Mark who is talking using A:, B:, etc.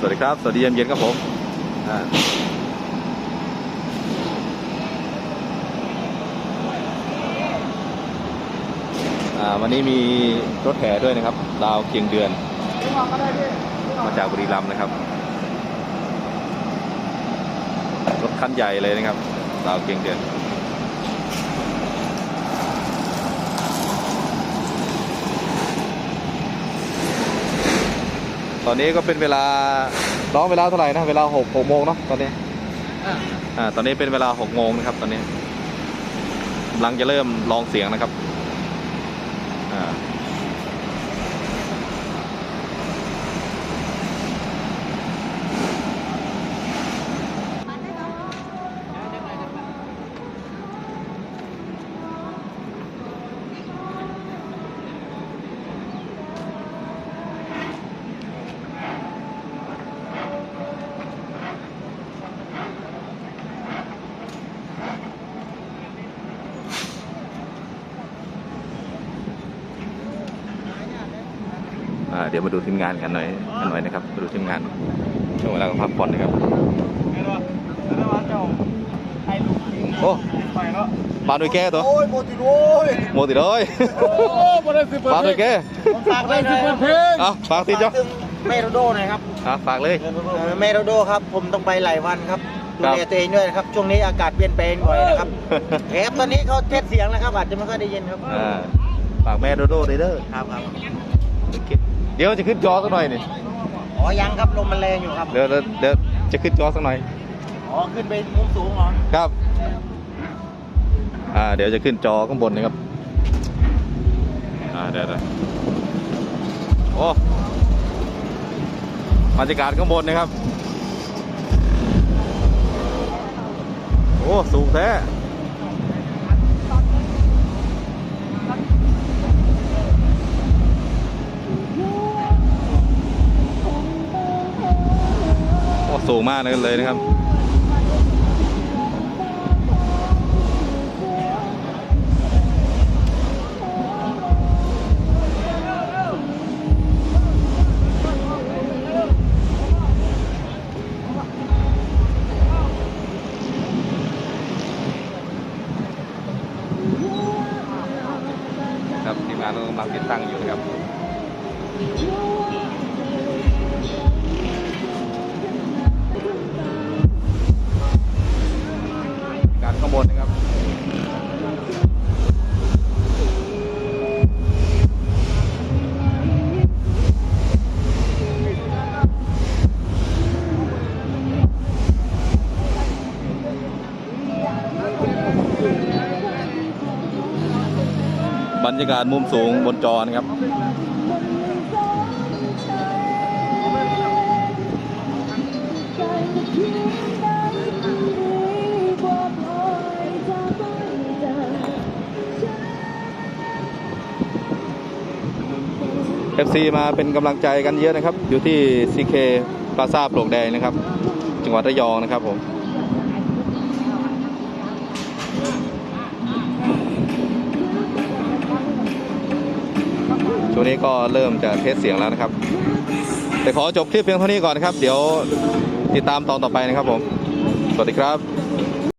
A: สวัสดีครับ สวัสดีเย็นเย็นๆครับผมอ่าวันนี้มีรถแห่ด้วยนะครับ ดาวเคียงเดือน มาจากบุรีรัมย์นะครับ รถคันใหญ่เลยนะครับ ดาวเคียงเดือน ตอนนี้ก็เป็นเวลาร้องเวลาเท่าไหร่นะเวลาหกหกโมงเนาะตอนนี้อ่าตอนนี้เป็นเวลาหกโมงนะครับ ตอนนี้กำลังจะเริ่มลองเสียงนะครับอ่า เดี๋ยวมาดูทีมงานกันหน่อยกันหน่อยนะครับมาดูทีมงานช่วงเวลาพักผ่อนนะครับโอ้ปาด้วยแก้ตัว
B: โอ้ยโมติโอ้ย
A: โมติเลย
B: โอ้บ่ได้สิเปิด
A: ปาด้วยแก้
B: ผมฝากได้สิเปิดเพลง
A: อะฝากติดจ้ะ
B: ถึงเมโรโดหน่อยครับ
A: อะฝากเลย
B: เอ่อเมโรโดครับ ผมต้องไปหลายวันครับดู
A: ครับ
B: แลตัวเองด้วยนะครับ ช่วงนี้อากาศเปลี่ยนแปลงบ่อยนะครับแอบตอนนี้เขาเทสเสียงแล้วครับอาจจะไม่ค่อยได้ยินครับ
A: อ่าฝากแม่โดโดด้วยเด้อ
B: ครับครับ
A: เดี๋ยวจะขึ้นจอสักหน่อยนี่
B: อ๋อยังครับลมมันแรงอยู่ครับ
A: เดี๋ยวเดี๋ยวเดี๋ยวจะขึ้นจอสักหน่อย
B: อ๋อขึ้นไปมุมสูงเหรอ
A: ครับ อ่าเดี๋ยวจะขึ้นจอข้างบนนะครับ อ่าเดี๋ยวเดี๋ยวโอ้บรรยากาศข้างบนนะครับ โอ้ สูงแท้ สูงมากเลยนะครับ ครับทีมงานกำลังติดตั้งอยู่นะครับ รรยากาศมุมสูงบนจอนะครับ FC มาเป็นกำลังใจกันเยอะนะครับ อยู่ที่ CK ปราซาปลวกแดงนะครับ จังหวัดระยองนะครับผม ช่วงนี้ก็เริ่มจะเทสเสียงแล้วนะครับ แต่ขอจบคลิปเพียงเท่านี้ก่อนนะครับ เดี๋ยวติดตามตอนต่อไปนะครับผม สวัสดีครับ